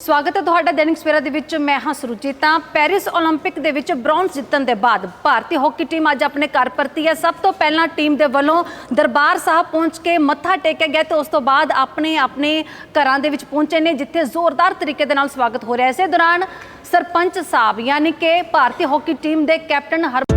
ਸਵਾਗਤ ਹੈ ਤੁਹਾਡਾ ਦੈਨਿਕ ਸਵੇਰਾ ਦੇ ਵਿੱਚ ਮੈਂ ਹਾਂ ਸੁਰੂਚੀ ਤਾਂ ਪੈਰਿਸ 올림픽 ਦੇ ਵਿੱਚ ਬ੍ਰੌਂਜ਼ ਜਿੱਤਣ ਦੇ ਬਾਅਦ ਭਾਰਤੀ ਹਾਕੀ ਟੀਮ ਅੱਜ ਆਪਣੇ ਘਰ ਪਰਤੀ ਹੈ ਸਭ ਤੋਂ ਪਹਿਲਾਂ ਟੀਮ ਦੇ ਵੱਲੋਂ ਦਰਬਾਰ ਸਾਹਿਬ ਪਹੁੰਚ ਕੇ ਮੱਥਾ ਟੇਕਿਆ ਗਿਆ ਤੇ ਉਸ ਤੋਂ ਬਾਅਦ ਆਪਣੇ ਆਪਣੇ ਘਰਾਂ ਦੇ ਵਿੱਚ ਪਹੁੰਚੇ ਨੇ ਜਿੱਥੇ ਜ਼ੋਰਦਾਰ ਤਰੀਕੇ ਦੇ ਨਾਲ ਸਵਾਗਤ ਹੋ ਰਿਹਾ ਇਸੇ ਦੌਰਾਨ ਸਰਪੰਚ ਸਾਹਿਬ ਯਾਨੀ ਕਿ ਭਾਰਤੀ ਹਾਕੀ ਟੀਮ ਦੇ ਕੈਪਟਨ ਹਰ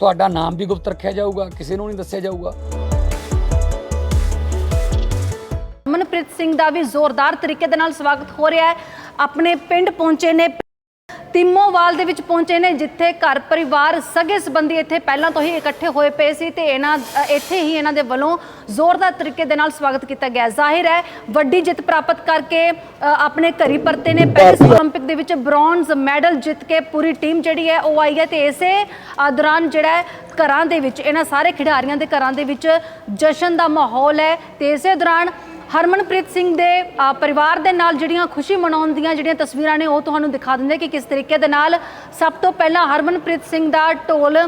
ਤੁਹਾਡਾ ਨਾਮ ਵੀ ਗੁਪਤ ਰੱਖਿਆ ਜਾਊਗਾ, ਕਿਸੇ ਨੂੰ ਨਹੀਂ ਦੱਸਿਆ ਜਾਊਗਾ। ਮਨਪ੍ਰੀਤ ਸਿੰਘ ਦਾ ਵੀ ਜ਼ੋਰਦਾਰ ਤਰੀਕੇ ਦੇ ਨਾਲ ਸਵਾਗਤ ਹੋ ਰਿਹਾ ਹੈ। ਆਪਣੇ ਪਿੰਡ ਪਹੁੰਚੇ ਨੇ ਤਿੰਮੋਵਾਲ ਦੇ ਵਿੱਚ ਪਹੁੰਚੇ ਨੇ ਜਿੱਥੇ ਘਰ ਪਰਿਵਾਰ ਸਗੇ ਸੰਬੰਧੀ ਇੱਥੇ ਪਹਿਲਾਂ ਤੋਂ ਹੀ ਇਕੱਠੇ ਹੋਏ ਪਏ ਸੀ ਤੇ ਇਹਨਾਂ ਅ, ਇੱਥੇ ਹੀ ਇਹਨਾਂ ਦੇ ਵੱਲੋਂ ਜ਼ੋਰਦਾਰ ਤਰੀਕੇ ਦੇ ਨਾਲ ਸਵਾਗਤ ਕੀਤਾ ਗਿਆ ਜ਼ਾਹਿਰ ਹੈ ਵੱਡੀ ਜਿੱਤ ਪ੍ਰਾਪਤ ਕਰਕੇ ਅ, ਆਪਣੇ ਘਰੀ ਪਰਤੇ ਨੇ ਪੈਰਿਸ 올림픽 ਦੇ ਵਿੱਚ ਬ੍ਰੌਂਜ਼ ਮੈਡਲ ਜਿੱਤ ਕੇ ਪੂਰੀ ਟੀਮ ਜਿਹੜੀ ਹੈ ਉਹ ਆਈ ਹੈ ਤੇ ਇਸੇ ਅ, ਦੌਰਾਨ ਜਿਹੜਾ ਹੈ ਘਰਾਂ ਦੇ ਵਿੱਚ ਇਹਨਾਂ ਸਾਰੇ ਖਿਡਾਰੀਆਂ ਦੇ ਘਰਾਂ ਦੇ ਵਿੱਚ ਜਸ਼ਨ ਦਾ ਮਾਹੌਲ ਹੈ ਤੇ ਇਸੇ ਦੌਰਾਨ ਹਰਮਨਪ੍ਰੀਤ ਸਿੰਘ ਦੇ ਪਰਿਵਾਰ ਦੇ ਨਾਲ ਜਿਹੜੀਆਂ ਖੁਸ਼ੀ ਮਨਾਉਣ ਦੀਆਂ ਜਿਹੜੀਆਂ ਤਸਵੀਰਾਂ ਨੇ ਉਹ ਤੁਹਾਨੂੰ ਦਿਖਾ ਦਿੰਦੇ ਕਿ ਕਿਸ ਤਰੀਕੇ ਦੇ ਨਾਲ ਸਭ ਤੋਂ ਪਹਿਲਾਂ ਹਰਮਨਪ੍ਰੀਤ ਸਿੰਘ ਦਾ ਢੋਲ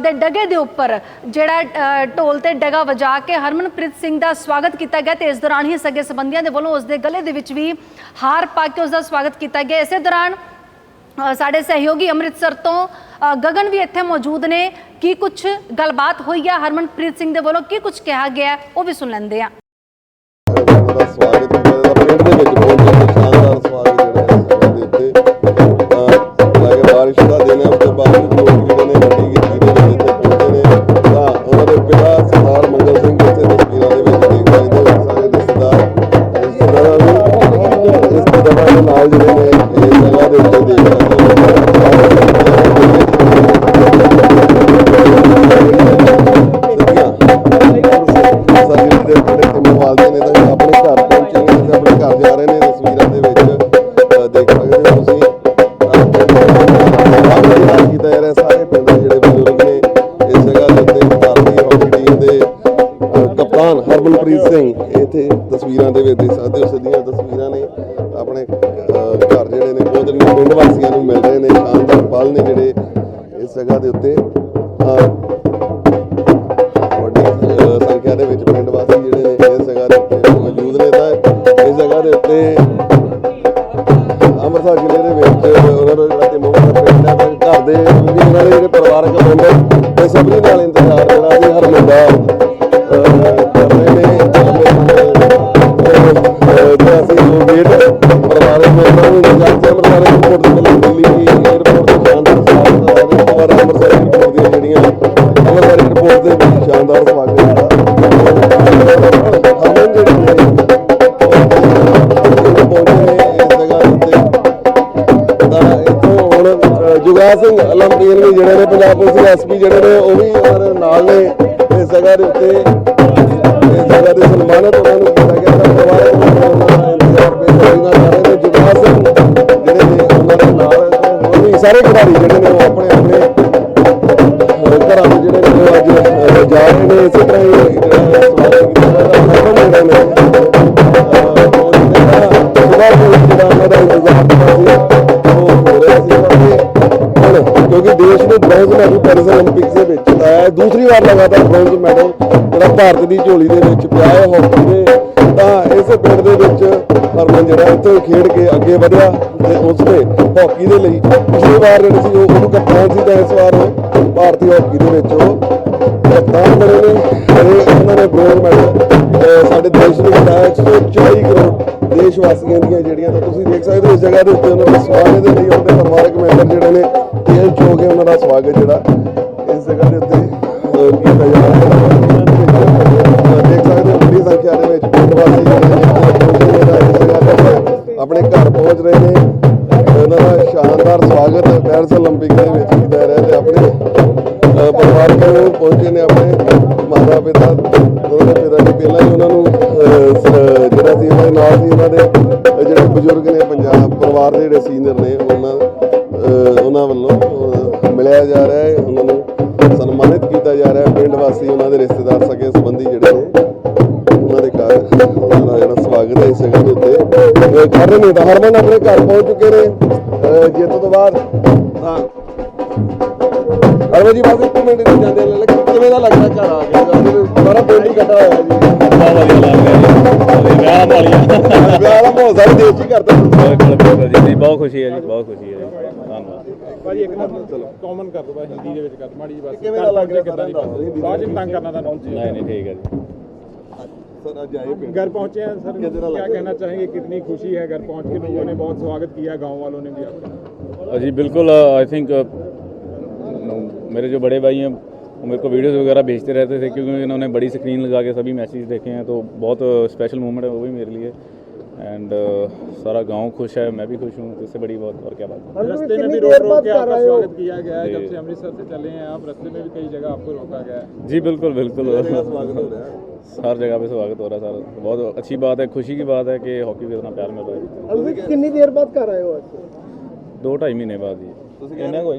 ਦੇ ਡਗੇ ਦੇ ਉੱਪਰ ਜਿਹੜਾ ਢੋਲ ਤੇ ਡਗਾ ਵਜਾ ਕੇ ਹਰਮਨਪ੍ਰੀਤ ਸਿੰਘ ਦਾ ਸਵਾਗਤ ਕੀਤਾ ਗਿਆ ਤੇ ਇਸ ਦੌਰਾਨ ਹੀ ਸਗੇ ਸੰਬੰਧੀਆਂ ਦੇ ਵੱਲੋਂ ਉਸ ਦੇ ਗਲੇ ਦੇ ਵਿੱਚ ਵੀ ਹਾਰ ਪਾ ਕੇ ਉਸ ਦਾ ਸਵਾਗਤ ਕੀਤਾ ਗਿਆ। ਇਸੇ ਦੌਰਾਨ ਸਾਡੇ ਸਹਿਯੋਗੀ ਅੰਮ੍ਰਿਤਸਰ ਤੋਂ ਅ, ਗਗਨ ਵੀ ਇੱਥੇ ਮੌਜੂਦ ਨੇ। ਕੀ ਕੁਝ ਗੱਲਬਾਤ ਹੋਈ ਹੈ ਹਰਮਨਪ੍ਰੀਤ ਸਿੰਘ ਦੇ ਵੱਲੋਂ ਕੀ ਕੁਝ ਕਿਹਾ ਗਿਆ? ਉਹ ਵੀ ਸੁਣ ਲੈਂਦੇ ਆ ਦੇ ਜਿਹੜੇ ਪਰਿਵਾਰਕ ਮੈਂਬਰ ਤੇ ਸਭਨੀ ਨਾਲ ਇੰਤਜ਼ਾਰ ਅ, ਸਿੰਘ ਅਲਮਦੀਨ ਵੀ ਜਿਹੜੇ ਨੇ ਪੰਜਾਬ ਪੁਲਿਸ ਦੇ ਐਸਪੀ ਜਿਹੜੇ ਨੇ ਉਹ ਵੀ ਉਹਨਾਂ ਦੇ ਨਾਲ ਨੇ। ਇਸ ਜਗ੍ਹਾ ਦੇ ਉੱਤੇ ਇਸ ਜਗ੍ਹਾ ਦੇ ਸਨਮਾਨਿਤ ਉਹਨਾਂ ਨੂੰ ਕੀਤਾ ਗਿਆ। ਤਾਂ ਪਰਿਵਾਰਕ ਉਹਨਾਂ ਦਾ ਇੰਤਜ਼ਾਰ ਬੇਸਬਰੀ ਨਾਲ ਕਰ ਰਹੇ ਨੇ ਜੁਗਾਲ ਸਿੰਘ ਜਿਹੜੇ ਨੇ ਉਹਨਾਂ ਦੇ ਨਾਲ ਹੋਰ ਵੀ ਸਾਰੇ ਖਿਡਾਰੀ ਜਿਹੜੇ ਨੇ ਉਹ ਆਪਣੇ ਸਾਨੂੰ ਪੈਰਿਸ 올림픽ਸ ਦੇ ਵਿੱਚ ਆਇਆ ਦੂਸਰੀ ਵਾਰ ਲਗਾਤਾਰ ਬ੍ਰੌਂਜ਼ ਮੈਡਲ ਜਿਹੜਾ ਭਾਰਤ ਦੀ ਝੋਲੀ ਦੇ ਵਿੱਚ ਪਿਆ ਹੈ ਹਾਕੀ ਦੇ। ਤਾਂ ਇਸੇ ਪਿੰਡ ਦੇ ਵਿੱਚ ਹਰਮਨ ਜਿਹੜਾ ਇੱਥੇ ਖੇਡ ਕੇ ਅੱਗੇ ਵਧਿਆ ਤੇ ਉਸਨੇ ਹਾਕੀ ਦੇ ਲਈ ਪਿਛਲੀ ਵਾਰ ਜਿਹੜੇ ਸੀ ਉਹ ਉਹਨੂੰ ਕਪਤਾਨ ਸੀ ਤਾਂ ਇਸ ਵਾਰ ਭਾਰਤੀ ਹਾਕੀ ਦੇ ਵਿੱਚ ਉਹ ਕਪਤਾਨ ਬਣੇ ਨੇ ਤੇ ਉਹਨਾਂ ਨੇ ਬ੍ਰੌਂਜ਼ ਮੈਡਲ ਸਾਡੇ ਦੇਸ਼ ਨੂੰ ਦਿੱਤਾ 124 ਕਰੋੜ ਦੇਸ਼ ਵਾਸੀਆਂ ਦੀਆਂ ਜਿਹੜੀਆਂ ਤਾਂ ਤੁਸੀਂ ਦੇਖ ਸਕਦੇ ਹੋ ਇਸ ਜਗ੍ਹਾ ਦੇ ਉੱਤੇ ਉਹਨਾਂ ਦੇ ਸਵਾਗਤ ਦੇ ਲਈ ਉਹਦੇ ਪਰਿਵਾਰਕ ਮੈਂਬਰ ਜਿਹੜੇ ਕੇ ਉਹਨਾਂ ਦਾ ਸਵਾਗਤ ਜਿਹੜਾ। ਉਹਨਾਂ ਵੱਲੋਂ ਮਿਲਿਆ ਜਾ ਰਿਹਾ ਹੈ ਉਹਨਾਂ ਨੂੰ ਸਨਮਾਨਿਤ ਕੀਤਾ ਜਾ ਰਿਹਾ ਹੈ ਪਿੰਡ ਵਾਸੀ ਉਹਨਾਂ ਦੇ ਰਿਸ਼ਤੇਦਾਰ ਸਕੇ ਸੰਬੰਧੀ ਜਿਹੜੇ ਨੇ ਉਹਨਾਂ ਦੇ ਘਰ ਉਹਨਾਂ ਦਾ ਜਿਹੜਾ ਸਵਾਗਤ ਹੈ ਇਸ ਜਗ੍ਹਾ ਦੇ ਉੱਤੇ। ਕਰ ਰਹੇ ਨੇ ਤਾਂ ਹਰਮਨ ਆਪਣੇ ਘਰ ਪਹੁੰਚ ਚੁੱਕੇ ਨੇ। ਅਹ, ਜਿੱਤ ਤੋਂ ਬਾਅਦ ਤਾਂ ਹਰਮਨ ਜੀ ਬਸ ਇੱਕ ਮਿੰਟ ਨਹੀਂ ਜਾਂਦੇ ਲੈ ਕਿਵੇਂ ਦਾ ਲੱਗਦਾ ਘਰ ਆ ਕੇ ਸਾਰਾ ਪਿੰਡ ਹੀ ਹੋਇਆ ਜੀ। ਬਹੁਤ ਵਧੀਆ ਲੱਗ ਵਿਆਹ ਵਾਲੀਆਂ ਵਿਆਹ ਦਾ ਮਾਹੌਲ ਸਾਰੇ ਦੇਸ਼ 'ਚ ਹੀ ਕਰਦਾ ਬਿਲਕੁਲ ਬਿਲਕੁਲ ਜੀ ਨਹੀਂ, ਬਹੁਤ ਖੁਸ਼ੀ ਹੈ ਜੀ ਬਹੁਤ ਖੁਸ਼ੀ ਹੈ ਜੀ ਧੰਨਵਾਦ ਭਾਜੀ ਇੱਕ ਮਿੰਟ ਚਲੋ ਕਾਮਨ ਕਰ ਦੋ ਬਾ ਹਿੰਦੀ ਦੇ ਵਿੱਚ ਕਰ ਮਾੜੀ ਜੀ ਬਸ ਕਿਵੇਂ ਦਾ ਲੱਗ ਰਿਹਾ ਕਿੱਦਾਂ ਦੀ ਸਾਰਿਆਂ ਨੂੰ? ਬਾਅਦ ਚ ਤੰਗ ਕਰਨਾ ਤੁਹਾਨੂੰ ਨਹੀਂ ਨਹੀਂ ਠੀਕ ਹੈ ਜੀ सर आज आए पिंड घर पहुंचे हैं सर कितना क्या लगा? कहना चाहेंगे कितनी खुशी है घर पहुंच के लोगों ने बहुत स्वागत किया गांव वालों ने भी आपका जी बिल्कुल आई थिंक मेरे जो बड़े भाई हैं वो मेरे को वीडियोस वगैरह भेजते रहते थे क्योंकि इन्होंने बड़ी स्क्रीन लगा के सभी मैसेज देखे हैं तो बहुत स्पेशल मोमेंट है वो भी मेरे लिए। एंड uh, सारा गाँव खुश है मैं भी खुश हूँ इससे बड़ी बात और क्या बात रास्ते में भी रोड रोक के आपका स्वागत किया गया है जब से अमृतसर से चले हैं आप रास्ते में भी कई जगह आपको रोका गया है। जी बिल्कुल बिल्कुल। हर जगह पे स्वागत हो रहा है सर। बहुत अच्छी बात है खुशी की बात है कि हॉकी को इतना प्यार मिल रहा है। कितनी देर बाद कर रहे हो दो ढाई महीने बाद ही। तो इन्हें कोई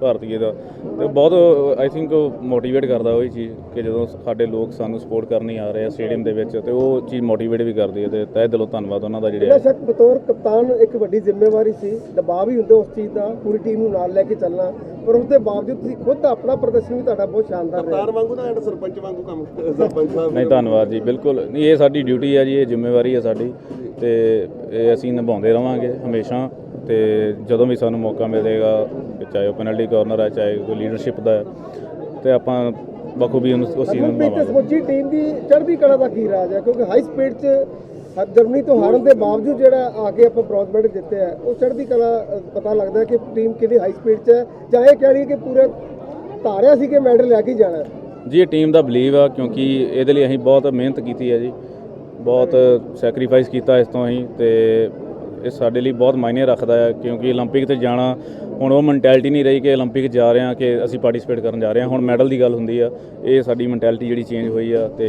ਭਾਰਤੀਏ ਦਾ। ਤੇ ਬਹੁਤ ਆਈ ਥਿੰਕ ਮੋਟੀਵੇਟ ਕਰਦਾ ਉਹ ਹੀ ਚੀਜ਼ ਕਿ ਜਦੋਂ ਸਾਡੇ ਲੋਕ ਸਾਨੂੰ ਸਪੋਰਟ ਕਰਨ ਹੀ ਆ ਰਹੇ ਆ ਸਟੇਡੀਅਮ ਦੇ ਵਿੱਚ ਤੇ ਉਹ ਚੀਜ਼ ਮੋਟੀਵੇਟ ਵੀ ਕਰਦੀ ਹੈ ਤੇ ਤਹਿ ਦਿਲੋਂ ਧੰਨਵਾਦ ਉਹਨਾਂ ਦਾ ਜਿਹੜੇ ਸ਼ੱਕ ਬਤੌਰ ਕਪਤਾਨ ਇੱਕ ਵੱਡੀ ਜ਼ਿੰਮੇਵਾਰੀ ਸੀ ਦਬਾਅ ਵੀ ਹੁੰਦਾ ਉਸ ਚੀਜ਼ ਦਾ ਪੂਰੀ ਟੀਮ ਨੂੰ ਨਾਲ ਲੈ ਕੇ ਚੱਲਣਾ ਪਰ ਉਸ ਦੇ ਬਾਵਜੂਦ ਤੁਸੀਂ ਖੁਦ ਆਪਣਾ ਪ੍ਰਦਰਸ਼ਨ ਵੀ ਤੁਹਾਡਾ ਬਹੁਤ ਸ਼ਾਨਦਾਰ ਰਿਹਾ। ਕਪਤਾਨ ਵਾਂਗੂ ਨਾ ਐਂਡ ਸਰਪੰਚ ਵਾਂਗੂ ਕੰਮ ਸਰਪੰਚ ਸਾਹਿਬ ਨਹੀਂ ਧੰਨਵਾਦ ਜੀ ਬਿਲਕੁਲ। ਨਹੀਂ ਇਹ ਸਾਡੀ ਡਿਊਟੀ ਹੈ ਜੀ ਇਹ ਜ਼ਿੰਮੇਵਾਰੀ ਹੈ ਸਾਡੀ ਤੇ ਇਹ ਅਸੀਂ ਨਿਭਾਉਂਦੇ ਰਵਾਂਗੇ ਹਮੇਸ਼ਾ ਤੇ ਜਦੋਂ ਵੀ ਸਾਨੂੰ ਮੌਕਾ ਮਿਲੇਗਾ ਚਾਹੇ ਉਹ ਪੈਨਲਟੀ ਕਾਰਨਰ ਹੈ ਚਾਹੇ ਕੋਈ ਲੀਡਰਸ਼ਿਪ ਦਾ ਹੈ ਤੇ ਆਪਾਂ ਬਖੂਬੀ ਉਹਨੂੰ ਉਸ ਚੀਜ਼ ਨੂੰ ਅਗਰ ਤੇ ਨਿਭਾਵਾਂਗੇ ਸਮੁੱਚੀ ਟੀਮ ਦੀ ਚੜ੍ਹਦੀ ਕਲਾ ਦਾ ਕੀ ਰਾਜ ਹੈ ਕਿਉਂਕਿ ਹਾਈ ਸਪੀਡ 'ਚ ਹ- ਜਰਮਨੀ ਤੋਂ ਹਾਰਨ ਦੇ ਬਾਵਜੂਦ ਜਿਹੜਾ ਆ ਕੇ ਆਪਾਂ ਬ੍ਰੌਂਜ਼ ਮੈਡਲ ਜਿੱਤੇ ਆ ਉਹ ਚੜ੍ਹਦੀ ਕਲਾ ਅ, ਪਤਾ ਲੱਗਦਾ ਹੈ ਕਿ ਟੀਮ ਕਿੰਨੀ ਹਾਈ ਸਪੀਡ 'ਚ ਹੈ ਜਾਂ ਇਹ ਕਹਿ ਲਈਏ ਕਿ ਪੂਰੇ ਧਾਰਿਆ ਸੀ ਕਿ ਮੈਡਲ ਲੈ ਕੇ ਹੀ ਜਾਣਾ ਹੈ ਜੀ ਇਹ ਟੀਮ ਦਾ ਬਲੀਵ ਆ ਕਿਉਂਕਿ ਇਹਦੇ ਲਈ ਅਸੀਂ ਬਹੁਤ ਮਿਹਨਤ ਕੀਤੀ ਹੈ ਜੀ ਬਹੁਤ ਸੈਕਰੀਫਾਈਸ ਕੀਤਾ ਇਸ ਤੋਂ ਅਸੀਂ ਤੇ ਇਹ ਸਾਡੇ ਲਈ ਬਹੁਤ ਮਾਇਨੇ ਰੱਖਦਾ ਹੈ ਕਿਉਂਕਿ 올림픽 ਤੇ ਜਾਣਾ ਹੁਣ ਉਹ ਮੈਂਟੈਲਿਟੀ ਨਹੀਂ ਰਹੀ ਕਿ 올림픽 ਜਾ ਰਹੇ ਆ ਕਿ ਅਸੀਂ ਪਾਰਟਿਸਿਪੇਟ ਕਰਨ ਜਾ ਰਹੇ ਆ ਹੁਣ ਮੈਡਲ ਦੀ ਗੱਲ ਹੁੰਦੀ ਆ ਇਹ ਸਾਡੀ ਮੈਂਟੈਲਿਟੀ ਜਿਹੜੀ ਚੇਂਜ ਹੋਈ ਆ ਤੇ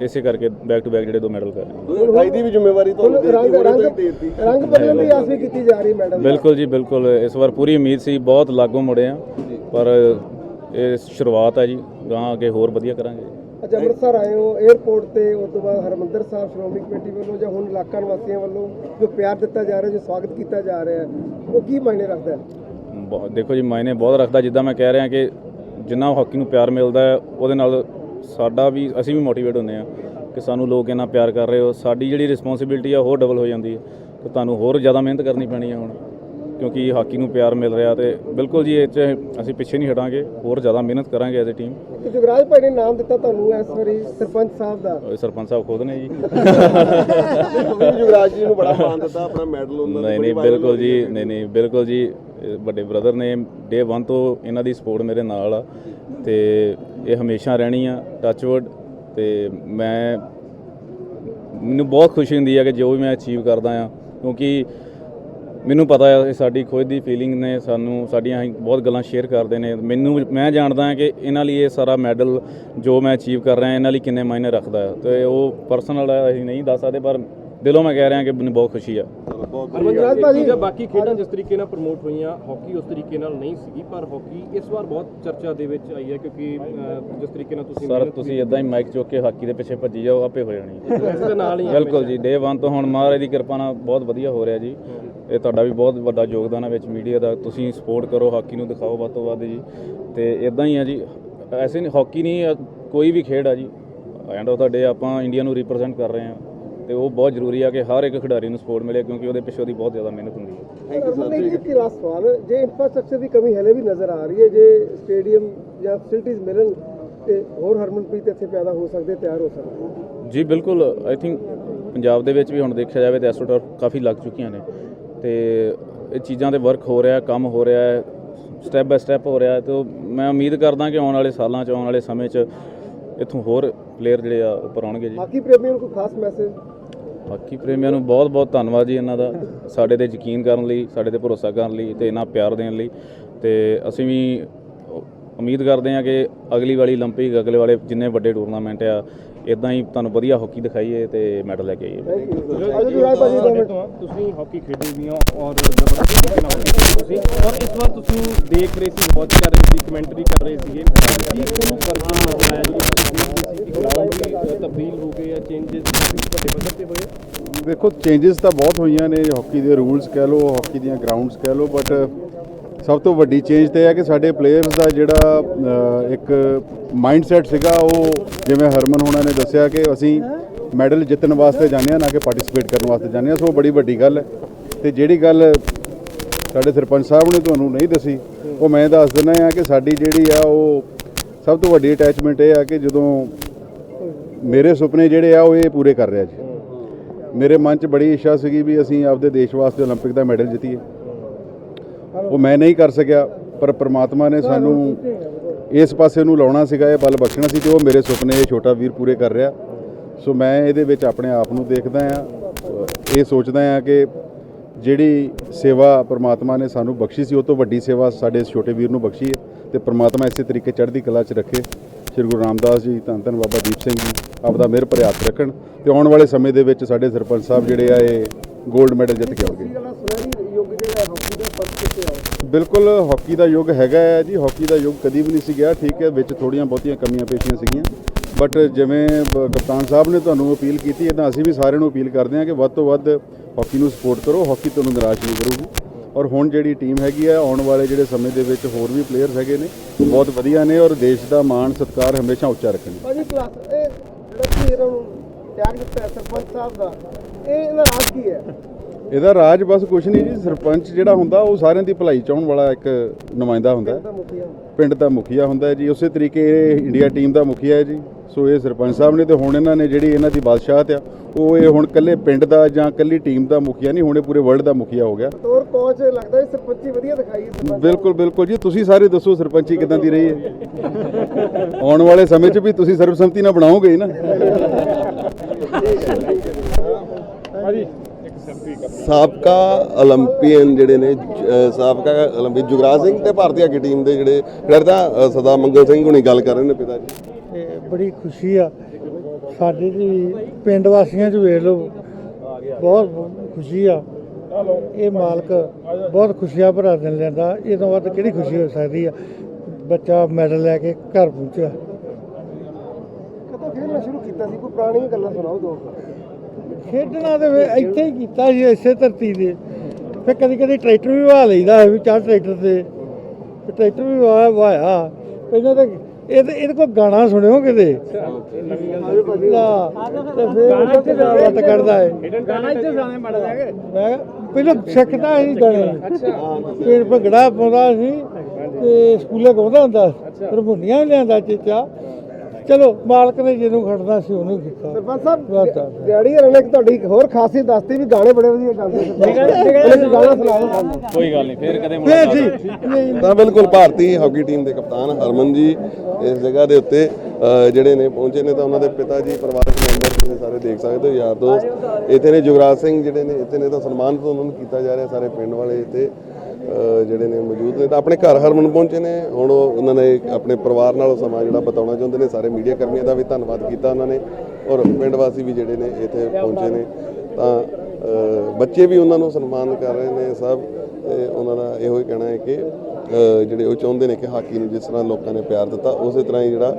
ਇਸੇ ਕਰਕੇ ਬੈਕ ਟੂ ਬੈਕ ਜਿਹੜੇ ਦੋ ਮੈਡਲ ਕਰ ਰਹੇ ਆ 2022 ਦੀ ਜ਼ਿੰਮੇਵਾਰੀ ਤੁਹਾਨੂੰ ਰੰਗ ਬਦਲਣ ਦੀ ਆਸ ਵੀ ਕੀਤੀ ਜਾ ਰਹੀ ਮੈਡਲ ਬਿਲਕੁਲ ਜੀ ਬਿਲਕੁਲ। ਇਸ ਵਾਰ ਪੂਰੀ ਉਮੀਦ ਸੀ ਬਹੁਤ ਲਾਗੋਂ ਮੁੜੇ ਆ ਪਰ ਇਹ ਸ਼ੁਰੂਆਤ ਆ ਜੀ ਗਾਂ ਅੱਗੇ ਹੋਰ ਵਧੀਆ ਕਰਾਂਗੇ। ਅੱਛਾ ਅੰਮ੍ਰਿਤਸਰ ਆਏ ਹੋ 에어ਪੋਰਟ ਤੇ ਉਸ ਤੋਂ ਬਾਅਦ ਹਰਮੰਦਰ ਸਾਹਿਬ ਸ਼੍ਰੋਮਣੀ ਕਮੇਟੀ ਵੱਲੋਂ ਜਾਂ ਹੁਣ ਇਲਾਕਾ ਨਿਵਾਸੀਆਂ ਵੱਲੋਂ ਜੋ ਪਿਆਰ ਦਿੱਤਾ ਜਾ ਰਿਹਾ ਜੋ ਸਵਾਗਤ ਕੀਤਾ ਜਾ ਰਿਹਾ ਉਹ ਕੀ ਮਾਇਨੇ ਰੱਖਦਾ ਹੈ? ਬਹੁਤ- ਦੇਖੋ ਜੀ, ਮਾਇਨੇ ਬਹੁਤ ਰੱਖਦਾ, ਜਿੱਦਾਂ ਮੈਂ ਕਹਿ ਰਿਹਾ ਕਿ ਜਿੰਨਾ ਹਾਕੀ ਨੂੰ ਪਿਆਰ ਮਿਲਦਾ ਹੈ, ਉਹਦੇ ਨਾਲ ਸਾਡਾ ਵੀ ਅਸੀਂ ਵੀ ਮੋਟੀਵੇਟ ਹੁੰਦੇ ਆ ਕਿ ਸਾਨੂੰ ਲੋਕ ਇੰਨਾ ਪਿਆਰ ਕਰ ਰਹੇ ਹੋ। ਸਾਡੀ ਜਿਹੜੀ ਰਿਸਪੌਂਸਿਬਿਲਟੀ ਆ ਹੋਰ ਡਬਲ ਹੋ ਜਾਂਦੀ ਹੈ। ਕਿ ਤੁਹਾਨੂੰ ਹੋਰ ਜ਼ਿਆਦਾ ਮਿਹਨਤ ਕਰਨੀ ਪੈਣੀ ਹੈ ਹੁਣ। ਕਿਉਂਕਿ ਹਾਕੀ ਨੂੰ ਪਿਆਰ ਮਿਲ ਰਿਹਾ ਤੇ ਬਿਲਕੁਲ ਜੀ ਇਹ 'ਚ ਅਸੀਂ ਪਿੱਛੇ ਨਹੀਂ ਹਟਾਂਗੇ ਹੋਰ ਜ਼ਿਆਦਾ ਮਿਹਨਤ ਕਰਾਂਗੇ ਐਜ਼ ਅ ਟੀਮ ਜੁਗਰਾਜ ਭਾਈ ਨੇ ਨਾਮ ਦਿੱਤਾ ਤੁਹਾਨੂੰ ਇਸ ਵਾਰੀ ਸਰਪੰਚ ਸਾਹਿਬ ਦਾ। ਸਰਪੰਚ ਸਾਹਿਬ ਖੁਦ ਨੇ ਜੀ। ਯੁਵਰਾਜ ਜੀ ਨੂੰ ਬੜਾ ਮਾਣ ਦਿੱਤਾ ਆਪਣਾ ਮੈਡਲ ਉਹਨਾਂ ਨਹੀਂ ਨਹੀਂ ਬਿਲਕੁਲ ਜੀ ਨਹੀਂ ਨਹੀਂ ਬਿਲਕੁਲ ਜੀ ਵੱਡੇ ਬ੍ਰਦਰ ਨੇ ਡੇ 1 ਤੋਂ ਇਹਨਾਂ ਦੀ ਸਪੋਰਟ ਮੇਰੇ ਨਾਲ ਆ ਤੇ ਇਹ ਹਮੇਸ਼ਾ ਰਹਿਣੀ ਆ ਟੱਚਵੁੱਡ ਤੇ ਮੈਂ ਮੈਨੂੰ ਬਹੁਤ ਖੁਸ਼ੀ ਹੁੰਦੀ ਹੈ ਕਿ ਜੋ ਵੀ ਮੈਂ ਅਚੀਵ ਕਰਦਾ ਆ ਕਿਉਂਕਿ ਮੈਨੂੰ ਪਤਾ ਹੈ ਇਹ ਸਾਡੀ ਖੁਦ ਦੀ ਫੀਲਿੰਗ ਨੇ ਸਾਨੂੰ ਸਾਡੀਆਂ ਅਸੀਂ ਬਹੁਤ ਗੱਲਾਂ ਸ਼ੇਅਰ ਕਰਦੇ ਨੇ। ਮੈਨੂੰ ਮੈਂ ਜਾਣਦਾ ਹਾਂ ਕਿ ਇਹਨਾਂ ਲਈ ਇਹ ਸਾਰਾ ਮੈਡਲ ਜੋ ਮੈਂ ਅਚੀਵ ਕਰ ਰਿਹਾ ਇਹਨਾਂ ਲਈ ਕਿੰਨੇ ਮਾਇਨੇ ਰੱਖਦਾ ਹੈ। ਤੇ ਉਹ ਪਰਸਨਲ ਅਸੀਂ ਨਹੀਂ ਦੱਸ ਸਕਦੇ ਪਰ ਦਿਲੋਂ ਮੈਂ ਕਹਿ ਰਿਹਾ ਕਿ ਮੈਨੂੰ ਬਹੁਤ ਖੁਸ਼ੀ ਆ। ਭਾਜੀ। ਬਾਕੀ ਖੇਡਾਂ ਜਿਸ ਤਰੀਕੇ ਨਾਲ ਪ੍ਰਮੋਟ ਹੋਈਆਂ ਹਾਕੀ ਉਸ ਤਰੀਕੇ ਨਾਲ ਨਹੀਂ ਸੀਗੀ ਪਰ ਹਾਕੀ ਇਸ ਵਾਰ ਬਹੁਤ ਚਰਚਾ ਦੇ ਵਿੱਚ ਆਈ ਹੈ ਕਿਉਂਕਿ ਜਿਸ ਤਰੀਕੇ ਨਾਲ ਤੁਸੀਂ ਸਰ ਤੁਸੀਂ ਇਦਾਂ ਹੀ ਮਾਈਕ ਚੁੱਕ ਕੇ ਹਾਕੀ ਦੇ ਪਿੱਛੇ ਭੱਜੀ ਜਾਓ ਆਪੇ ਹੋ ਜਾਣੀ। ਇਸ ਦੇ ਨਾਲ ਹੀ ਬਿਲਕੁਲ ਜੀ ਡੇ 1 ਤੋਂ ਹੁਣ ਮਹਾਰਾਜ ਦੀ ਕਿਰਪਾ ਨਾਲ ਬਹੁਤ ਵਧੀਆ ਹੋ ਰਿਹਾ ਜੀ। ਇਹ ਤੁਹਾਡਾ ਵੀ ਬਹੁਤ ਵੱਡਾ ਯੋਗਦਾਨ ਹੈ ਵਿੱਚ ਮੀਡੀਆ ਦਾ। ਤੁਸੀਂ ਸਪੋਰਟ ਕਰੋ ਹਾਕੀ ਨੂੰ ਦਿਖਾਓ ਵੱਧ ਤੋਂ ਵੱਧ ਜੀ। ਤੇ ਇਦਾਂ ਹੀ ਆ ਜੀ। ਐਸੇ ਨਹੀਂ ਹਾਕੀ ਨਹੀਂ ਕੋਈ ਵੀ ਖੇਡ ਆ ਜੀ। ਐਂਡ ਆਫ ਦਾ ਡੇ ਆਪਾਂ ਇੰਡੀਆ ਨੂੰ ਰਿਪਰੈਜ਼ੈਂਟ ਕਰ ਰਹੇ ਹਾਂ। ਤੇ ਉਹ ਬਹੁਤ ਜ਼ਰੂਰੀ ਆ ਕਿ ਹਰ ਇੱਕ ਖਿਡਾਰੀ ਨੂੰ ਸਪੋਰਟ ਮਿਲੇ ਕਿਉਂਕਿ ਉਹਦੇ ਪਿੱਛੇ ਉਹਦੀ ਬਹੁਤ ਜ਼ਿਆਦਾ ਮਿਹਨਤ ਹੁੰਦੀ ਹੈ। ਅਰਮਨ ਇੱਕ ਇੱਕ ਲਾਸਟ ਸਵਾਲ ਜੇ ਇਨਫਰਾਸਟ੍ਰਕਚਰ ਦੀ ਕਮੀ ਹਲੇ ਵੀ ਨਜ਼ਰ ਆ ਰਹੀ ਹੈ ਜੇ ਸਟੇਡੀਅਮ ਜਾਂ ਫੈਸਿਲਿਟੀਜ਼ ਮਿਲਣ ਤੇ ਹੋਰ ਹਰਮਨਪ੍ਰੀਤ ਇੱਥੇ ਪੈਦਾ ਹੋ ਸਕਦੇ ਤਿਆਰ ਹੋ ਸਕਦੇ। ਜੀ ਬਿਲਕੁਲ। ਆਈ ਥਿੰਕ ਪੰਜਾਬ ਦੇ ਵਿੱਚ ਵੀ ਹੁਣ ਦੇਖਿਆ ਜਾਵੇ ਤਾਂ ਐਸਟ੍ਰੋਟਰਫ ਕਾਫੀ ਲੱਗ ਚੁੱਕੀਆਂ ਨੇ। ਤੇ ਇਹ ਚੀਜ਼ਾਂ ਤੇ ਵਰਕ ਹੋ ਰਿਹਾ ਕੰਮ ਹੋ ਰਿਹਾ ਹੈ ਸਟੈਪ ਬਾਏ ਸਟੈਪ ਹੋ ਰਿਹਾ ਹੈ ਤੇ ਉਹ ਮੈਂ ਉਮੀਦ ਕਰਦਾ ਕਿ ਆਉਣ ਵਾਲੇ ਸਾਲਾਂ 'ਚ ਆਉਣ ਵਾਲੇ ਸਮੇਂ 'ਚ ਇੱਥੋਂ ਹੋਰ ਪਲੇਅਰ ਜਿਹੜੇ ਆ ਉੱਪਰ ਆਉਣਗੇ ਜੀ ਬਾਕੀ ਪ੍ਰੇਮੀਆਂ ਨੂੰ ਕੋਈ ਖਾਸ ਮੈਸੇਜ ਬਾਕੀ ਪ੍ਰੇਮੀਆਂ ਨੂੰ ਬਹੁਤ ਬਹੁਤ ਧੰਨਵਾਦ ਜੀ ਇਹਨਾਂ ਦਾ ਸਾਡੇ ਤੇ ਯਕੀਨ ਕਰਨ ਲਈ ਸਾਡੇ ਤੇ ਭਰੋਸਾ ਕਰਨ ਲਈ ਤੇ ਇਹਨਾਂ ਪਿਆਰ ਦੇਣ ਲਈ ਤੇ ਅਸੀਂ ਵੀ ਉਮੀਦ ਕਰਦੇ ਹਾਂ ਕਿ ਅਗਲੀ ਵਾਲੀ 올림픽 ਅਗਲੇ ਵਾਲੇ ਜਿੰਨੇ ਵੱਡੇ ਟੂਰਨਾਮੈਂਟ ਆ ਇਦਾਂ ਹੀ ਤੁਹਾਨੂੰ ਵਧੀਆ ਹਾਕੀ ਦਿਖਾਈਏ ਤੇ ਮੈਡਲ ਲੈ ਕੇ ਆਈਏ। ਤੁਸੀਂ ਹਾਕੀ ਖੇਡੀ ਵੀ ਹੋ ਔਰ ਜ਼ਬਰਦਸਤ ਹਾਕੀ ਖੇਡੀ ਤੁਸੀਂ। ਔਰ ਇਸ ਵਾਰ ਤੁਸੀਂ ਦੇਖ ਰਹੇ ਸੀ ਵਾਚ ਕਰ ਰਹੇ ਸੀ ਕਮੈਂਟਰੀ ਕਰ ਰਹੇ ਸੀਗੇ। ਕੀ ਤੁਹਾਨੂੰ ਫ਼ਰਕ ਆਇਆ ਜੀ? ਗਰਾਊਂਡ ਵੀ ਤਬਦੀਲ ਹੋ ਗਏ ਆ ਚੇਂਜਸ ਤੇ ਹੋਏ ਦੇਖੋ ਚੇਂਜਸ ਤਾਂ ਬਹੁਤ ਹੋਈਆਂ ਨੇ ਹਾਕੀ ਦੇ ਰੂਲਸ ਕਹਿ ਲਓ ਹਾਕੀ ਦੀਆਂ ਗਰਾਊਂਡਸ ਕਹਿ ਲਓ ਬਟ ਸਭ ਤੋਂ ਵੱਡੀ ਚੇਂਜ ਤੇ ਇਹ ਹੈ ਕਿ ਸਾਡੇ ਪਲੇਅਰਸ ਦਾ ਜਿਹੜਾ ਅ, ਇੱਕ ਮਾਈਂਡਸੈਟ ਸੀਗਾ ਉਹ ਜਿਵੇਂ ਹਰਮਨ ਹੋਣਾ ਨੇ ਦੱਸਿਆ ਕਿ ਅਸੀਂ ਮੈਡਲ ਜਿੱਤਣ ਵਾਸਤੇ ਜਾਂਦੇ ਹਾਂ ਨਾ ਕਿ ਪਾਰਟਿਸਿਪੇਟ ਕਰਨ ਵਾਸਤੇ ਜਾਂਦੇ ਹਾਂ ਸੋ ਉਹ ਬੜੀ ਵੱਡੀ ਗੱਲ ਹੈ ਤੇ ਜਿਹੜੀ ਗੱਲ ਸਾਡੇ ਸਰਪੰਚ ਸਾਹਿਬ ਨੇ ਤੁਹਾਨੂੰ ਨਹੀਂ ਦੱਸੀ ਉਹ ਮੈਂ ਦੱਸ ਦਿੰਦਾ ਹਾਂ ਕਿ ਸਾਡੀ ਜਿਹੜੀ ਆ ਉਹ ਸਭ ਤੋਂ ਵੱਡੀ ਅਟੈਚਮੈਂਟ ਇਹ ਆ ਕਿ ਜਦੋਂ ਮੇਰੇ ਸੁਪਨੇ ਜਿਹੜੇ ਆ ਉਹ ਇਹ ਪੂਰੇ ਕਰ ਰਿਹਾ ਜੀ ਮੇਰੇ ਮਨ 'ਚ ਬੜੀ ਇੱਛਾ ਸੀਗੀ ਵੀ ਅਸੀਂ ਆਪਦੇ ਦੇਸ਼ ਵਾਸਤੇ 올림픽 ਦਾ ਮੈਡਲ ਜਿੱਤੀਏ ਉਹ ਮੈਂ ਨਹੀਂ ਕਰ ਸਕਿਆ ਪਰ ਪ੍ਰਮਾਤਮਾ ਨੇ ਸਾਨੂੰ ਇਸ ਪਾਸੇ ਨੂੰ ਲਾਉਣਾ ਸੀਗਾ ਇਹ ਬਲ ਬਖਸ਼ਣਾ ਸੀ ਤੇ ਉਹ ਮੇਰੇ ਸੁਪਨੇ ਇਹ ਛੋਟਾ ਵੀਰ ਪੂਰੇ ਕਰ ਰਿਹਾ। ਸੋ ਮੈਂ ਇਹਦੇ ਵਿੱਚ ਆਪਣੇ ਆਪ ਨੂੰ ਦੇਖਦਾ ਆ ਇਹ ਸੋਚਦਾ ਆ ਕਿ ਜਿਹੜੀ ਸੇਵਾ ਪ੍ਰਮਾਤਮਾ ਨੇ ਸਾਨੂੰ ਬਖਸ਼ੀ ਸੀ ਉਹ ਤੋਂ ਵੱਡੀ ਸੇਵਾ ਸਾਡੇ ਇਸ ਛੋਟੇ ਵੀਰ ਨੂੰ ਬਖਸ਼ੀ ਹੈ ਤੇ ਪ੍ਰਮਾਤਮਾ ਇਸੇ ਤਰੀਕੇ ਚੜ੍ਹਦੀ ਕਲਾ 'ਚ ਰੱਖੇ। ਸ੍ਰੀ ਗੁਰੂ ਰਾਮਦਾਸ ਜੀ ਧੰਨ ਧੰਨ ਬਾਬਾ ਦੀਪ ਸਿੰਘ ਜੀ ਆਪਦਾ ਮਿਹਰ ਭਰੇ ਹੱਥ ਰੱਖਣ ਤੇ ਆਉਣ ਵਾਲੇ ਸਮੇਂ ਦੇ ਵਿੱਚ ਸਾਡੇ ਸਰਪੰਚ ਸਾਹਿਬ ਜਿਹੜੇ ਆ ਇਹ 골ਡ ਮੈਡਲ ਜਿੱਤ ਕੇ ਆਉਣਗੇ ਵਾਲਾ ਸੁਨਹਿਰੀ ਯੁੱਗ ਜਿਹੜਾ ਹਾਕੀ ਦਾ ਪੱਤ ਕਿੱਥੇ ਆਇਆ ਬਿਲਕੁਲ ਹਾਕੀ ਦਾ ਯੁੱਗ ਹੈਗਾ ਹੈ ਜੀ। ਹਾਕੀ ਦਾ ਯੁੱਗ ਕਦੀ ਵੀ ਨਹੀਂ ਸੀ ਗਿਆ। ਠੀਕ ਹੈ, ਵਿੱਚ ਥੋੜੀਆਂ ਬਹੁਤੀਆਂ ਕਮੀਆਂ ਪੇਸ਼ੀਆਂ ਸੀਗੀਆਂ। ਬਟ ਜਿਵੇਂ ਕਪਤਾਨ ਸਾਹਿਬ ਨੇ ਤੁਹਾਨੂੰ ਅਪੀਲ ਕੀਤੀ ਇਦਾਂ ਅਸੀਂ ਵੀ ਸਾਰਿਆਂ ਨੂੰ ਅਪੀਲ ਕਰਦੇ ਹਾਂ ਕਿ ਵੱਧ ਤੋਂ ਵੱਧ ਹਾਕੀ ਨੂੰ ਸਪੋਰਟ ਕਰੋ। ਹਾਕੀ ਤੁਹਾਨੂੰ ਨਿਰਾਸ਼ ਨਹੀਂ ਕਰੂਗੀ। ਔਰ ਹੁਣ ਜਿਹੜੀ ਟੀਮ ਹੈਗੀ ਹੈ, ਆਉਣ ਵਾਲੇ ਜਿਹੜੇ ਸਮੇਂ ਦੇ ਵਿੱਚ ਹੋਰ ਵੀ ਪਲੇਅਰਸ ਹੈਗੇ ਨੇ ਬਹੁਤ ਵਧੀਆ ਨੇ ਔਰ ਦੇਸ਼ ਦਾ ਮਾਣ, ਸਤਿਕਾਰ ਹਮੇਸ਼ਾ ਉੱਚਾ ਰੱਖਣ ਭਾਜੀ ਕਲਾਸ ਇਹ ਜਿਹੜਾ ਤੁਸੀਂ ਨੂੰ ਤਿਆਗ ਦਿੱਤਾ ਸਰਪੰਚ ਸਾਹਿਬ ਦਾ, ਇਹ ਇਹਦਾ ਰਾਜ ਕੀ ਹੈ? ਇਹਦਾ ਰਾਜ ਬਸ ਕੁਝ ਨਹੀਂ ਜੀ ਸਰਪੰਚ ਜਿਹੜਾ ਹੁੰਦਾ ਉਹ ਸਾਰਿਆਂ ਦੀ ਭਲਾਈ ਚਾਹਣ ਵਾਲਾ ਇੱਕ ਨੁਮਾਇੰਦਾ ਹੁੰਦਾ ਪਿੰਡ ਦਾ ਮੁਖੀਆ ਹੁੰਦਾ ਹੈ ਜੀ ਉਸੇ ਤਰੀਕੇ ਇਹ ਇੰਡੀਆ ਟੀਮ ਦਾ ਮੁਖੀਆ ਹੈ ਜੀ। ਸੋ ਇਹ ਸਰਪੰਚ ਸਾਹਿਬ ਨੇ ਤੇ ਹੁਣ ਇਹਨਾਂ ਨੇ ਜਿਹੜੀ ਇਹਨਾਂ ਦੀ ਬਾਦਸ਼ਾਹਤ ਆ ਉਹ ਇਹ ਹੁਣ ਕੱਲੇ ਪਿੰਡ ਦਾ ਜਾਂ ਕੱਲੀ ਟੀਮ ਦਾ ਮੁਖੀਆ ਨਹੀਂ ਹੁਣ ਇਹ ਪੂਰੇ ਵਰਲਡ ਦਾ ਮੁਖੀਆ ਹੋ ਗਿਆ। ਤੋਰ ਕੋਚ ਲੱਗਦਾ ਇਹ ਸਰਪੰਚੀ ਵਧੀਆ ਦਿਖਾਈ ਹੈ ਬਿਲਕੁਲ ਬਿਲਕੁਲ ਜੀ ਤੁਸੀਂ ਸਾਰੇ ਦੱਸੋ ਸਰਪੰਚੀ ਕਿਦਾਂ ਦੀ ਰਹੀ ਹੈ। ਆਉਣ ਵਾਲੇ ਸਮੇਂ 'ਚ ਵੀ ਤੁਸੀਂ ਸਰਬਸੰਮਤੀ ਨਾਲ ਬਣਾਓਗੇ ਹੀ ਨਾ। ਸਾਬਕਾ 올림ਪੀਅਨ ਜਿਹੜੇ ਨੇ ਸਾਬਕਾ 올림픽 ਜੁਗਰਾਜ ਸਿੰਘ ਤੇ ਭਾਰਤੀ ਹਾਕੀ ਟੀਮ ਦੇ ਜਿਹੜੇ ਖਿਡਾਰੀ ਤਾਂ ਸਦਾ ਮੰਗਲ ਸਿੰਘ ਹੁਣੀ ਗੱਲ ਕਰ ਰਹੇ ਨੇ ਪਿਤਾ ਜੀ। ਬੜੀ ਖੁਸ਼ੀ ਆ ਸਾਡੇ ਜੀ ਪਿੰਡ ਵਾਸੀਆਂ 'ਚ ਵੇਖ ਲਓ ਬਹੁਤ ਖੁਸ਼ੀ ਆ। ਇਹ ਮਾਲਕ ਬਹੁਤ ਖੁਸ਼ੀਆਂ ਭਰਾ ਦਿਨ ਲੈਂਦਾ ਇਹ ਤੋਂ ਵੱਧ ਕਿਹੜੀ ਖੁਸ਼ੀ ਹੋ ਸਕਦੀ ਆ? ਬੱਚਾ ਮੈਡਲ ਲੈ ਕੇ ਘਰ ਪਹੁੰਚਿਆ। ਕਦੋਂ ਖੇਡਣਾ ਸ਼ੁਰੂ ਕੀਤਾ ਸੀ? ਕੋਈ ਪੁਰਾਣੀਆਂ ਗੱਲਾਂ ਸੁਣਾਓ ਦੋ। ਖੇਡਣਾ ਤੇ ਫਿਰ ਇੱਥੇ ਹੀ ਕੀਤਾ ਸੀ ਇਸੇ ਧਰਤੀ ਦੇ ਫਿਰ ਕਦੀ ਕਦੀ ਟਰੈਕਟਰ ਵੀ ਵਾਹ ਲਈਦਾ ਵੀ ਚਾਹ ਟਰੈਕਟਰ ਤੇ। ਤੇ ਟਰੈਕਟਰ ਵੀ ਵਾਹ ਵਾਇਆ। ਪਹਿਲਾਂ ਤਾਂ ਇਹਦੇ ਇਹਦੇ ਕੋਲ ਗਾਣਾ ਸੁਣਿਓ ਕਿਤੇ। ਤੇ ਫਿਰ ਉਹ ਤੇ ਵੱਟ ਕੱਢਦਾ ਹੈ ਗਾਣਾ ਇੱਥੇ ਸਾਹਮਣੇ ਮੜ ਜਾਗੇ ਮੈਂ ਪਹਿਲਾਂ ਸਿੱਖਦਾ ਸੀ ਗਾਣੇ। ਫਿਰ ਭੰਗੜਾ ਪਾਉਂਦਾ ਸੀ ਤੇ ਸਕੂਲੇ ਗਾਉਂਦਾ ਹੁੰਦਾ ਹਰਮੋਨੀਅਮ ਲਿਆਂਦਾ ਚੇਚਾ। ਚਲੋ ਮਾਲਕ ਨੇ ਜਿਹਨੂੰ ਖੜਨਾ ਸੀ ਉਹਨੂੰ ਕੀਤਾ। ਸਰਪੰਚ ਸਾਹਿਬ ਤਾਂ। ਨੇ ਇੱਕ ਤੁਹਾਡੀ ਇੱਕ ਹੋਰ ਖਾਸੀਅਤ ਦੱਸਤੀ ਵੀ ਗਾਣੇ ਬੜੇ ਵਧੀਆ ਗਾਉਂਦੇ ਸਰਪੰਚ ਗਾਣਾ ਸੁਣਾਓ ਸਾਨੂੰ ਕੋਈ ਗੱਲ ਨਹੀਂ ਫੇਰ ਕਦੇ ਮੁਲਾਕਾਤ ਤਾਂ ਬਿਲਕੁਲ ਭਾਰਤੀ ਹਾਕੀ ਟੀਮ ਦੇ ਕਪਤਾਨ ਹਰਮਨ ਜੀ ਇਸ ਜਗ੍ਹਾ ਦੇ ਉੱਤੇ ਜਿਹੜੇ ਨੇ ਪਹੁੰਚੇ ਨੇ ਤਾਂ ਉਹਨਾਂ ਦੇ ਪਿਤਾ ਜੀ ਪਰਿਵਾਰਕ ਮੈਂਬਰ ਤੁਸੀਂ ਸਾਰੇ ਦੇਖ ਸਕਦੇ ਹੋ ਯਾਰ ਦੋਸਤ। ਇੱਥੇ ਨੇ ਜੁਗਰਾਜ ਸਿੰਘ ਜਿਹੜੇ ਨੇ ਇੱਥੇ ਨੇ ਤਾਂ ਸਨਮਾਨਿਤ ਉਹਨਾਂ ਨੂੰ ਕੀਤਾ ਜਾ ਰਿਹਾ ਸਾਰੇ ਪਿੰਡ ਵਾਲੇ ਇੱਥੇ। ਜਿਹੜੇ ਨੇ ਮੌਜੂਦ ਨੇ ਤਾਂ ਆਪਣੇ ਘਰ ਹਰਮਨ ਪਹੁੰਚੇ ਨੇ। ਹੁਣ ਉਹ ਉਹਨਾਂ ਨੇ ਆਪਣੇ ਪਰਿਵਾਰ ਨਾਲ ਸਮਾਂ ਜਿਹੜਾ ਬਤਾਉਣਾ ਚਾਹੁੰਦੇ ਨੇ। ਸਾਰੇ ਮੀਡੀਆ ਕਰਮੀਆਂ ਦਾ ਵੀ ਧੰਨਵਾਦ ਕੀਤਾ ਉਹਨਾਂ ਨੇ ਔਰ ਪਿੰਡ ਵਾਸੀ ਵੀ ਜਿਹੜੇ ਨੇ ਇੱਥੇ ਪਹੁੰਚੇ ਨੇ। ਤਾਂ ਬੱਚੇ ਵੀ ਉਹਨਾਂ ਨੂੰ ਸਨਮਾਨ ਕਰ ਰਹੇ ਨੇ ਸਭ ਤੇ ਉਹਨਾਂ ਦਾ ਇਹੋ ਹੀ ਕਹਿਣਾ ਹੈ ਕਿ ਜਿਹੜੇ ਉਹ ਚਾਹੁੰਦੇ ਨੇ ਕਿ ਹਾਕੀ ਨੂੰ ਜਿਸ ਤਰ੍ਹਾਂ ਲੋਕਾਂ ਨੇ ਪਿਆਰ ਦਿੱਤਾ, ਉਸੇ ਤਰ੍ਹਾਂ ਹੀ ਜਿਹੜਾ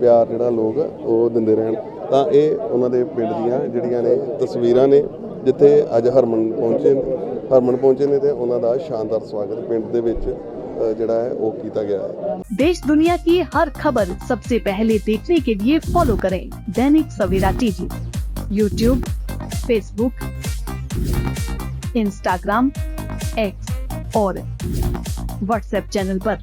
ਪਿਆਰ ਜਿਹੜਾ ਲੋਕ ਉਹ ਦਿੰਦੇ ਰਹਿਣ। ਤਾਂ ਇਹ ਉਹਨਾਂ ਦੇ ਪਿੰਡ ਦੀਆਂ ਜਿਹੜੀਆਂ ਨੇ ਤਸਵੀਰਾਂ ਨੇ ਜਿੱਥੇ ਅੱਜ ਹਰਮਨ ਪਹੁੰਚੇ ਨੇ ਹਰਮਨ ਪਹੁੰਚੇ ਨੇ ਤੇ ਉਹਨਾਂ ਦਾ ਸ਼ਾਨਦਾਰ ਸਵਾਗਤ ਪਿੰਡ ਦੇ ਵਿੱਚ ਅਹ ਜਿਹੜਾ ਹੈ ਉਹ ਕੀਤਾ ਗਿਆ ਹੈ देश दुनिया की हर खबर सबसे पहले देखने के लिए फॉलो करें Dainik Savera TV YouTube Facebook Instagram X और व्हाट्सएप चैनल पर।